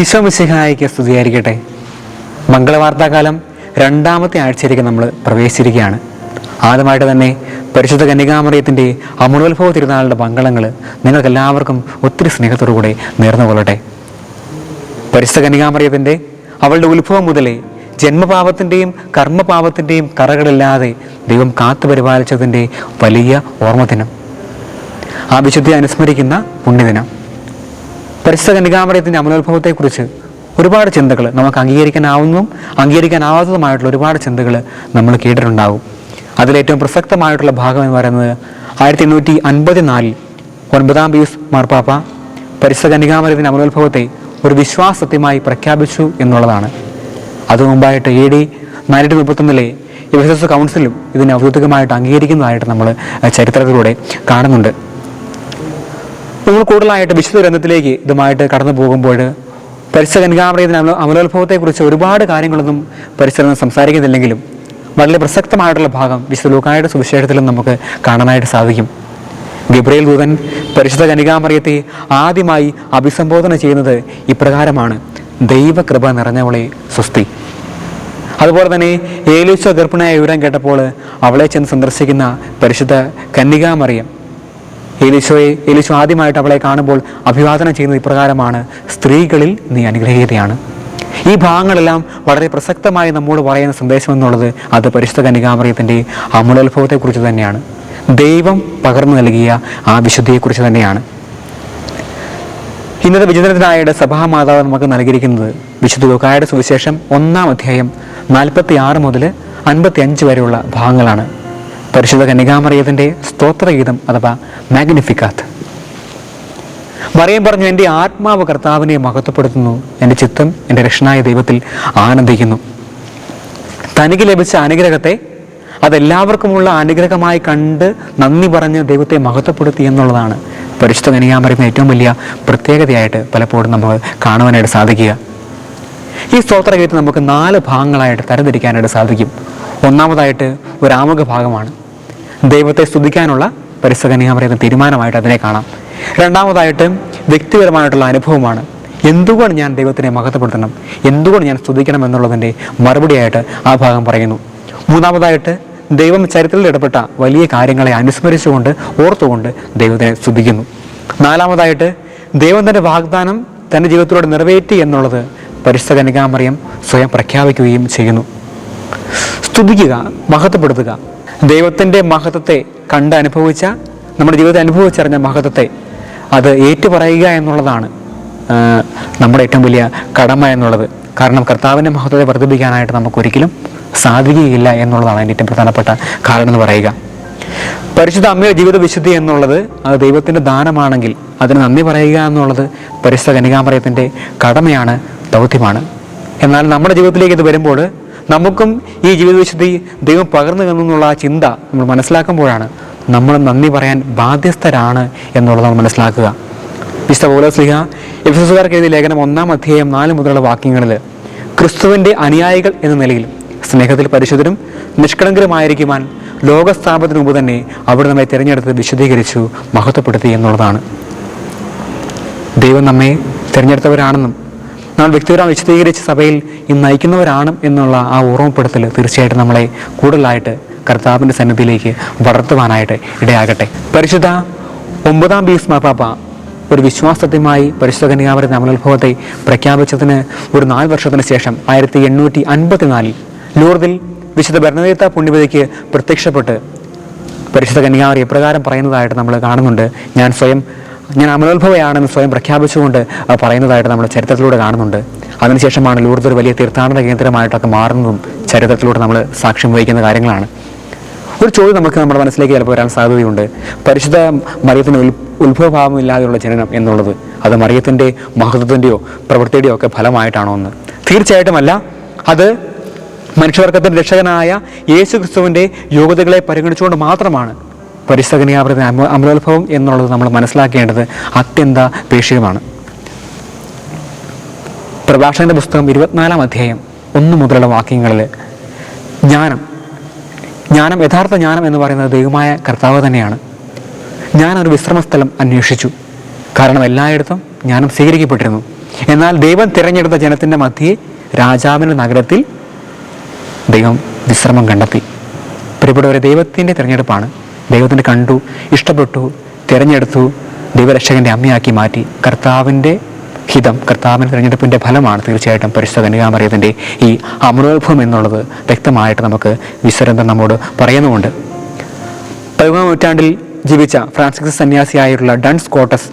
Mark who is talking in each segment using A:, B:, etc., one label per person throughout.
A: ഈശോ മിശിഹായിക്ക് സ്തുതിയായിരിക്കട്ടെ മംഗളവാർത്താകാലം രണ്ടാമത്തെ ആഴ്ചയിലേക്ക് നമ്മൾ പ്രവേശിച്ചിരിക്കുകയാണ്. ആദ്യമായിട്ട് തന്നെ പരിശുദ്ധ കന്യകാമറിയത്തിന്റെ അമൃതോത്ഭവ തിരുനാളിന്റെ മംഗളങ്ങൾ നിങ്ങൾക്കെല്ലാവർക്കും ഒത്തിരി സ്നേഹത്തോടു കൂടെ നേർന്നു കൊള്ളട്ടെ. പരിശുദ്ധ കന്യകാമറിയത്തിന്റെ അവളുടെ ഉത്ഭവം മുതലേ ജന്മപാപത്തിന്റെയും കർമ്മപാപത്തിന്റെയും കറകളില്ലാതെ ദൈവം കാത്തു പരിപാലിച്ചതിന്റെ വലിയ ഓർമ്മദിനം ആ വിശുദ്ധി അനുസ്മരിക്കുന്ന പുണ്യദിനം. പരിശുദ്ധ കന്യകാമറിയത്തിന്റെ അമലോത്ഭവത്തെക്കുറിച്ച് ഒരുപാട് ചിന്തകൾ നമുക്ക് അംഗീകരിക്കാനാവുന്നതും അംഗീകരിക്കാനാവാത്തതുമായിട്ടുള്ള ഒരുപാട് ചിന്തകൾ നമ്മൾ കേട്ടിട്ടുണ്ടാകും. അതിലേറ്റവും പ്രസക്തമായിട്ടുള്ള ഭാഗം എന്ന് പറയുന്നത് ആയിരത്തി എണ്ണൂറ്റി അൻപത്തിനാലിൽ ഒൻപതാം പീസ് മാർപ്പാപ്പ പരിശുദ്ധ കന്യകാമറിയത്തിന്റെ അമലോത്ഭവത്തെ ഒരു വിശ്വാസത്യമായി പ്രഖ്യാപിച്ചു എന്നുള്ളതാണ്. അത് മുമ്പായിട്ട് എ ഡി നാനൂറ്റി മുപ്പത്തൊന്നിലെ എഫ് കൗൺസിലും ഇതിനെ ഔദ്യോഗികമായിട്ട് അംഗീകരിക്കുന്നതായിട്ട് നമ്മൾ ചരിത്രത്തിലൂടെ കാണുന്നുണ്ട്. നമ്മൾ കൂടുതലായിട്ട് വിശുദ്ധ ഗ്രന്ഥത്തിലേക്ക് ഇതുമായിട്ട് കടന്നു പോകുമ്പോൾ പരിസര കനികാമറിയത്തിന് അമല അമലോത്ഭവത്തെക്കുറിച്ച് ഒരുപാട് കാര്യങ്ങളൊന്നും പരിസരം സംസാരിക്കുന്നില്ലെങ്കിലും വളരെ പ്രസക്തമായിട്ടുള്ള ഭാഗം വിശുദ്ധ ലൂക്കായുടെ സുവിശേഷത്തിലും നമുക്ക് കാണാനായിട്ട് സാധിക്കും. ഗബ്രിയേൽ ദൂതൻ പരിശുദ്ധ കനികാമറിയത്തെ ആദ്യമായി അഭിസംബോധന ചെയ്യുന്നത് ഇപ്രകാരമാണ്. ദൈവകൃപ നിറഞ്ഞവളെ സ്വസ്തി. അതുപോലെ തന്നെ ഏലീശോ ഗർഭിണിയായ വിവരം കേട്ടപ്പോൾ അവളെ ചെന്ന് സന്ദർശിക്കുന്ന പരിശുദ്ധ കന്യകാമറിയം ഏലീശോയെ ഏലീശോ ആദ്യമായിട്ട് അവളെ കാണുമ്പോൾ അഭിവാദനം ചെയ്യുന്നത് ഇപ്രകാരമാണ് സ്ത്രീകളിൽ നീ അനുഗ്രഹീതയാണ്. ഈ ഭാഗങ്ങളെല്ലാം വളരെ പ്രസക്തമായി നമ്മോട് പറയുന്ന സന്ദേശം എന്നുള്ളത് അത് പരിശുദ്ധ കന്യകാമറിയത്തിന്റെ അമൂലത്ഭവത്തെക്കുറിച്ച് തന്നെയാണ്. ദൈവം പകർന്നു നൽകിയ ആ വിശുദ്ധിയെക്കുറിച്ച് തന്നെയാണ്. ഇന്നത്തെ വിചിന്തനത്തിനായിട്ട് സഭാമാതാവ് നമുക്ക് നൽകിയിരിക്കുന്നത് വിശുദ്ധ ലോകായുടെ സുവിശേഷം ഒന്നാം അധ്യായം നാൽപ്പത്തി ആറ് മുതൽ അൻപത്തി അഞ്ച് വരെയുള്ള ഭാഗങ്ങളാണ്. പരിശുദ്ധ കന്യകാമറിയത്തിന്റെ സ്തോത്രഗീതം അഥവാ മാഗ്നിഫിക്കാത്ത്. മറിയം പറഞ്ഞു എന്റെ ആത്മാവ് കർത്താവിനെ മഹത്വപ്പെടുത്തുന്നു. എന്റെ ചിത്തം എന്റെ രക്ഷനായ ദൈവത്തിൽ ആനന്ദിക്കുന്നു. തനിക്ക് ലഭിച്ച അനുഗ്രഹത്തെ അതെല്ലാവർക്കുമുള്ള അനുഗ്രഹമായി കണ്ട് നന്ദി പറഞ്ഞ് ദൈവത്തെ മഹത്വപ്പെടുത്തി എന്നുള്ളതാണ് പരിശുദ്ധ കനികാമറിയുന്ന ഏറ്റവും വലിയ പ്രത്യേകതയായിട്ട് പലപ്പോഴും നമുക്ക് കാണുവാനായിട്ട് സാധിക്കുക. ഈ സ്തോത്രഗീതം നമുക്ക് നാല് ഭാഗങ്ങളായിട്ട് തരംതിരിക്കാനായിട്ട് സാധിക്കും. ഒന്നാമതായിട്ട് ഒരു ആമുഖ ഭാഗമാണ് ദൈവത്തെ സ്തുതിക്കാനുള്ള പരിശുദ്ധ പറയുന്ന തീരുമാനമായിട്ട് അതിനെ കാണാം. രണ്ടാമതായിട്ട് വ്യക്തിപരമായിട്ടുള്ള അനുഭവമാണ്. എന്തുകൊണ്ട് ഞാൻ ദൈവത്തിനെ മഹത്വപ്പെടുത്തണം? എന്തുകൊണ്ട് ഞാൻ സ്തുതിക്കണം എന്നുള്ളതിന്റെ മറുപടിയായിട്ട് ആ ഭാഗം പറയുന്നു. മൂന്നാമതായിട്ട് ദൈവം ചരിത്രത്തിൽ ഇടപെട്ട വലിയ കാര്യങ്ങളെ അനുസ്മരിച്ചുകൊണ്ട് ഓർത്തുകൊണ്ട് ദൈവത്തിനെ സ്തുതിക്കുന്നു. നാലാമതായിട്ട് ദൈവം തന്റെ വാഗ്ദാനം തന്റെ ജീവിതത്തിലൂടെ നിറവേറ്റി എന്നുള്ളത് പരിശുദ്ധ കനികാമറിയം സ്വയം പ്രഖ്യാപിക്കുകയും ചെയ്യുന്നു. സ്തുതിക്കുക മഹത്വപ്പെടുത്തുക. ദൈവത്തിന്റെ മഹത്വത്തെ കണ്ട് അനുഭവിച്ച നമ്മുടെ ജീവിതത്തെ അനുഭവിച്ചറിഞ്ഞ മഹത്വത്തെ അത് ഏറ്റുപറയുക എന്നുള്ളതാണ് നമ്മുടെ ഏറ്റവും വലിയ കടമ എന്നുള്ളത്. കാരണം കർത്താവിന്റെ മഹത്വത്തെ വർദ്ധിപ്പിക്കാനായിട്ട് നമുക്കൊരിക്കലും സാധിക്കുകയില്ല എന്നുള്ളതാണ് അതിന്റെ ഏറ്റവും പ്രധാനപ്പെട്ട കാരണം എന്ന് പറയുക. പരിശുദ്ധ അമ്മയുടെ ജീവിത വിശുദ്ധി എന്നുള്ളത് അത് ദൈവത്തിന്റെ ദാനമാണെങ്കിൽ അതിന് നന്ദി പറയുക എന്നുള്ളത് പരിശുദ്ധ കനികാമറയത്തിന്റെ കടമയാണ് ദൗത്യമാണ്. എന്നാൽ നമ്മുടെ ജീവിതത്തിലേക്ക് ഇത് വരുമ്പോൾ നമുക്കും ഈ ജീവിത വിശുദ്ധി ദൈവം പകർന്നു തന്നുള്ള ആ ചിന്ത നമ്മൾ മനസ്സിലാക്കുമ്പോഴാണ് നമ്മൾ നന്ദി പറയാൻ ബാധ്യസ്ഥരാണ് എന്നുള്ളത് നമ്മൾ മനസ്സിലാക്കുക. വിശുദ്ധ പൗലോസ്ലിഹ എഫിസുകാർക്ക് എഴുതിയ ലേഖനം ഒന്നാം അധ്യായം നാല് മുതലുള്ള വാക്യങ്ങളിൽ ക്രിസ്തുവിന്റെ അനുയായികൾ എന്ന നിലയിൽ സ്നേഹത്തിൽ പരിശുദ്ധരും നിഷ്കളങ്കരുമായിരിക്കുവാൻ ലോകസ്ഥാപനത്തിന് മുമ്പ് തന്നെ അവിടെ നമ്മെ തിരഞ്ഞെടുത്ത് വിശുദ്ധീകരിച്ചു മഹത്വപ്പെടുത്തി എന്നുള്ളതാണ്. ദൈവം നമ്മെ തിരഞ്ഞെടുത്തവരാണെന്നും നമ്മൾ വ്യക്തിപരമായി വിശദീകരിച്ച സഭയിൽ ഇന്ന് നയിക്കുന്നവരാണ് എന്നുള്ള ആ ഓർമ്മപ്പെടുത്തൽ തീർച്ചയായിട്ടും നമ്മളെ കൂടുതലായിട്ട് കർത്താവിന്റെ സന്നിധിയിലേക്ക് വളർത്തുവാനായിട്ട് ഇടയാകട്ടെ. പരിശുദ്ധ ഒമ്പതാം ബീസ് മാപ്പാപ്പ ഒരു വിശ്വാസത്യമായി പരിശുദ്ധ കന്യാവരുടെ അമലോത്ഭവത്തെ പ്രഖ്യാപിച്ചതിന് ഒരു നാല് വർഷത്തിന് ശേഷം ആയിരത്തി എണ്ണൂറ്റി അൻപത്തിനാലിൽ ലൂർദിൽ വിശുദ്ധ ഭരണനേത്ത പുണ്യവതിക്ക് പ്രത്യക്ഷപ്പെട്ട് പരിശുദ്ധ കന്യാവരി എപ്രകാരം പറയുന്നതായിട്ട് നമ്മൾ കാണുന്നുണ്ട്. ഞാൻ സ്വയം ഞാൻ അമലോത്ഭവയാണെന്ന് സ്വയം പ്രഖ്യാപിച്ചുകൊണ്ട് പറയുന്നതായിട്ട് നമ്മൾ ചരിത്രത്തിലൂടെ കാണുന്നുണ്ട്. അതിനുശേഷമാണ് ലൂർദ് ഒരു വലിയ തീർത്ഥാടന കേന്ദ്രമായിട്ടൊക്കെ മാറുന്നതും ചരിത്രത്തിലൂടെ നമ്മൾ സാക്ഷ്യം വഹിക്കുന്ന കാര്യങ്ങളാണ്. ഒരു ചോദ്യം നമുക്ക് നമ്മുടെ മനസ്സിലേക്ക് ചിലപ്പോൾ വരാൻ സാധ്യതയുണ്ട്. പരിശുദ്ധ മറിയത്തിന് ഉൽ ഉത്ഭവഭാവമില്ലാതെയുള്ള ജനനം എന്നുള്ളത് അത് മറിയത്തിന്റെ മഹത്വത്തിന്റെയോ പ്രവൃത്തിയുടെയോ ഒക്കെ ഫലമായിട്ടാണോ എന്ന്. തീർച്ചയായിട്ടുമല്ല അത് മനുഷ്യവർഗത്തിന്റെ രക്ഷകനായ യേശു ക്രിസ്തുവിന്റെ യോഗ്യതകളെ പരിഗണിച്ചുകൊണ്ട് മാത്രമാണ്. പരിസ്ഥകനിയാവൃത അമലോത്ഭവം എന്നുള്ളത് നമ്മൾ മനസ്സിലാക്കേണ്ടത് അത്യന്താപേക്ഷികമാണ് പ്രഭാഷകന്റെ പുസ്തകം ഇരുപത്തിനാലാം അധ്യായം ഒന്ന് മുതലുള്ള വാക്യങ്ങളിൽ ജ്ഞാനം ജ്ഞാനം യഥാർത്ഥ ജ്ഞാനം എന്ന് പറയുന്നത് ദൈവമായ കർത്താവ് തന്നെയാണ്. ഞാൻ ഒരു വിശ്രമസ്ഥലം അന്വേഷിച്ചു. കാരണം എല്ലായിടത്തും ജ്ഞാനം സ്വീകരിക്കപ്പെട്ടിരുന്നു. എന്നാൽ ദൈവം തിരഞ്ഞെടുത്ത ജനത്തിന്റെ മധ്യേ രാജാവിന്റെ നഗരത്തിൽ ദൈവം വിശ്രമം കണ്ടെത്തി. പ്രിയപ്പെട്ടവരെ ദൈവത്തിന്റെ തിരഞ്ഞെടുപ്പാണ്. ദൈവത്തിന്റെ കണ്ടു ഇഷ്ടപ്പെട്ടു തിരഞ്ഞെടുത്തു ദൈവരക്ഷകന്റെ അമ്മയാക്കി മാറ്റി. കർത്താവിന്റെ ഹിതം കർത്താവിന്റെ തിരഞ്ഞെടുപ്പിന്റെ ഫലമാണ് തീർച്ചയായിട്ടും പരിശുദ്ധ കനികാമറിയത്തിന്റെ ഈ അമരോത്ഭവം എന്നുള്ളത് വ്യക്തമായിട്ട് നമുക്ക് വിസരന്തം നമ്മോട് പറയുന്നുമുണ്ട്. പതിമൂന്നാം നൂറ്റാണ്ടിൽ ജീവിച്ച ഫ്രാൻസിസ് സന്യാസിയായിട്ടുള്ള ഡൺസ് കോട്ടസ്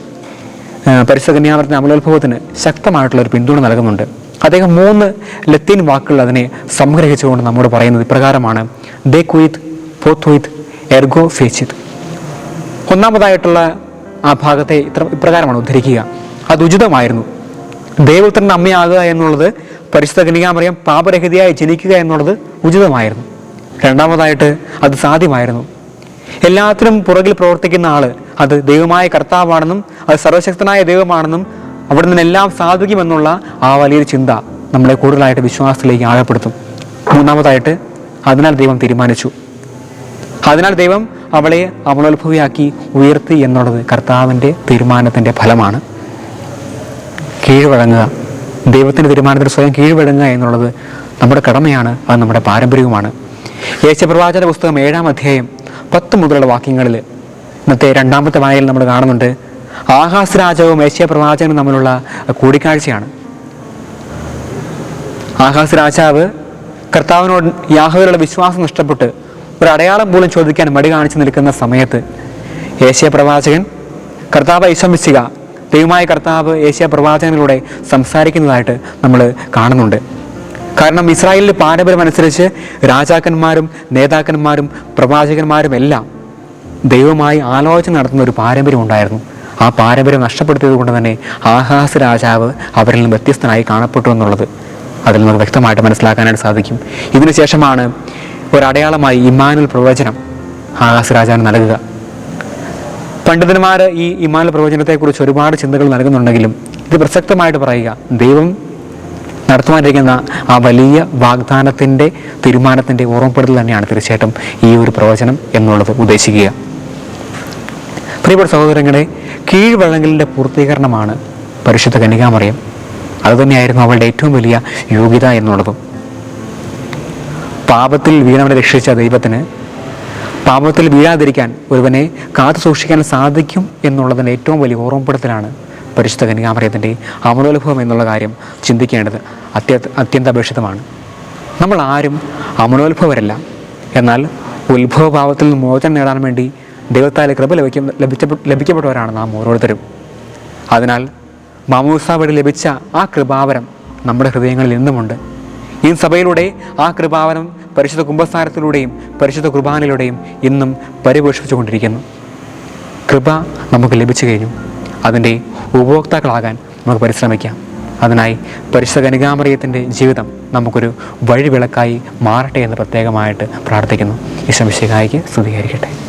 A: പരിശുദ്ധ കന്യാമരത്തിന്റെ അമലോത്ഭവത്തിന് ശക്തമായിട്ടുള്ള ഒരു പിന്തുണ നൽകുന്നുണ്ട്. അദ്ദേഹം മൂന്ന് ലത്തീൻ വാക്കുകൾ അതിനെ സംഗ്രഹിച്ചുകൊണ്ട് നമ്മോട് പറയുന്നത് ഇപ്രകാരമാണ്. ദേ കുയിത് പോത്വയിത് എർഗോ ഫേച്ചിത് ഒന്നാമതായിട്ടുള്ള ആ ഭാഗത്തെ ഇത്ര ഇപ്രകാരമാണ് ഉദ്ധരിക്കുക. അത് ഉചിതമായിരുന്നു. ദൈവത്തിന്റെ അമ്മയാകുക എന്നുള്ളത് പരിശുദ്ധ കന്യകാമറിയം പാപരഹിതയായി ജനിക്കുക എന്നുള്ളത് ഉചിതമായിരുന്നു. രണ്ടാമതായിട്ട് അത് സാധ്യമായിരുന്നു. എല്ലാത്തിനും പുറകിൽ പ്രവർത്തിക്കുന്ന ആൾ അത് ദൈവമായ കർത്താവാണെന്നും അത് സർവശക്തനായ ദൈവമാണെന്നും അവിടെ നിന്നെല്ലാം സാധിക്കുമെന്നുള്ള ആ വലിയൊരു ചിന്ത നമ്മളെ കൂടുതലായിട്ട് വിശ്വാസത്തിലേക്ക് ആഴപ്പെടുത്തും. മൂന്നാമതായിട്ട് അതിനാൽ ദൈവം തീരുമാനിച്ചു. അതിനാൽ ദൈവം അവളെ അവളോത്ഭവിയാക്കി ഉയർത്തി എന്നുള്ളത് കർത്താവിന്റെ തീരുമാനത്തിന്റെ ഫലമാണ്. കീഴ്വഴങ്ങുക. ദൈവത്തിന്റെ തീരുമാനത്തിൽ സ്വയം കീഴ്വഴങ്ങുക എന്നുള്ളത് നമ്മുടെ കടമയാണ് അത് നമ്മുടെ പാരമ്പര്യവുമാണ്. യേശപ്രവാചന പുസ്തകം ഏഴാം അധ്യായം പത്ത് മുതലുള്ള വാക്യങ്ങളിൽ ഇന്നത്തെ രണ്ടാമത്തെ വായനയിൽ നമ്മൾ കാണുന്നുണ്ട് ആകാശ രാജാവും ഏഷ്യ പ്രവാചകനും തമ്മിലുള്ള കൂടിക്കാഴ്ചയാണ്. ആഹാസ് രാജാവ് കർത്താവിനോട് യാഹോയിലുള്ള വിശ്വാസം നഷ്ടപ്പെട്ട് ഒരു അടയാളം പോലും ചോദിക്കാൻ മടി കാണിച്ചു നിൽക്കുന്ന സമയത്ത് ഏഷ്യ പ്രവാചകൻ കർത്താവ് ഐശ്വമിശിക ദൈവമായ കർത്താവ് ഏഷ്യ പ്രവാചകനിലൂടെ സംസാരിക്കുന്നതായിട്ട് നമ്മൾ കാണുന്നുണ്ട്. കാരണം ഇസ്രായേലിന്റെ പാരമ്പര്യം അനുസരിച്ച് രാജാക്കന്മാരും നേതാക്കന്മാരും പ്രവാചകന്മാരും എല്ലാം ദൈവമായി ആലോചന നടത്തുന്ന ഒരു പാരമ്പര്യം ഉണ്ടായിരുന്നു. ആ പാരമ്പര്യം നഷ്ടപ്പെടുത്തിയത് കൊണ്ട് തന്നെ ആഹാസ് രാജാവ് അവരിൽ നിന്ന് വ്യത്യസ്തനായി കാണപ്പെട്ടു എന്നുള്ളത് അതിൽ നമുക്ക് വ്യക്തമായിട്ട് മനസ്സിലാക്കാനായിട്ട് സാധിക്കും. ഇതിനു ശേഷമാണ് ഒരടയാളമായി ഇമാനുൽ പ്രവചനം ആകാശ രാജാവിന് നൽകുക. പണ്ഡിതന്മാർ ഈ ഇമാനുൽ പ്രവചനത്തെക്കുറിച്ച് ഒരുപാട് ചിന്തകൾ നൽകുന്നുണ്ടെങ്കിലും ഇത് പ്രസക്തമായിട്ട് പറയുക ദൈവം നടത്തുവാനിരിക്കുന്ന ആ വലിയ വാഗ്ദാനത്തിന്റെ തീരുമാനത്തിന്റെ ഓർമ്മപ്പെടുത്തൽ തന്നെയാണ് തീർച്ചയായിട്ടും ഈ ഒരു പ്രവചനം എന്നുള്ളത് ഉദ്ദേശിക്കുക. പ്രിയപ്പെട്ട സഹോദരങ്ങളെ കീഴ്വഴങ്ങലിന്റെ പൂർത്തീകരണമാണ് പരിശുദ്ധ കന്യകാമറിയം. അതുതന്നെയായിരുന്നു അവളുടെ ഏറ്റവും വലിയ യോഗ്യത എന്നുള്ളതും. പാപത്തിൽ വീണവനെ രക്ഷിച്ച ദൈവത്തിന് പാപത്തിൽ വീഴാതിരിക്കാൻ ഒരുവനെ കാത്തു സൂക്ഷിക്കാൻ സാധിക്കും എന്നുള്ളതിന്റെ ഏറ്റവും വലിയ ഓർമ്മപ്പെടുത്തലാണ് പരിശുദ്ധ കന്യകാമറിയത്തിന്റെ അമലോത്ഭവം എന്നുള്ള കാര്യം ചിന്തിക്കേണ്ടത് അത്യ അത്യന്താപേക്ഷിതമാണ്. നമ്മൾ ആരും അമലോത്ഭവരല്ല. എന്നാൽ ഉത്ഭവഭാവത്തിൽ നിന്ന് മോചനം നേടാൻ വേണ്ടി ദൈവത്താലെ കൃപ ലഭിക്കും ലഭിച്ച ലഭിക്കപ്പെട്ടവരാണ് നാം ഓരോരുത്തരും. അതിനാൽ മാമൂസ വഴി ലഭിച്ച ആ കൃപാവരം നമ്മുടെ ഹൃദയങ്ങളിൽ എന്നുമുണ്ട്. ഈ സഭയിലൂടെ ആ കൃപാവനം പരിശുദ്ധ കുംഭസ്ഥാനത്തിലൂടെയും പരിശുദ്ധ കുർബാനയിലൂടെയും ഇന്നും പരിപോഷിപ്പിച്ചുകൊണ്ടിരിക്കുന്നു. കൃപ നമുക്ക് ലഭിച്ചു കഴിഞ്ഞു. അതിന്റെ ഉപഭോക്താക്കളാകാൻ നമുക്ക് പരിശ്രമിക്കാം. അതിനായി പരിശുദ്ധ കനികാമറിയത്തിന്റെ ജീവിതം നമുക്കൊരു വഴിവിളക്കായി മാറട്ടെ എന്ന് പ്രത്യേകമായിട്ട് പ്രാർത്ഥിക്കുന്നു. ഈശ്വമിശികായിക്ക് സ്തുതീകരിക്കട്ടെ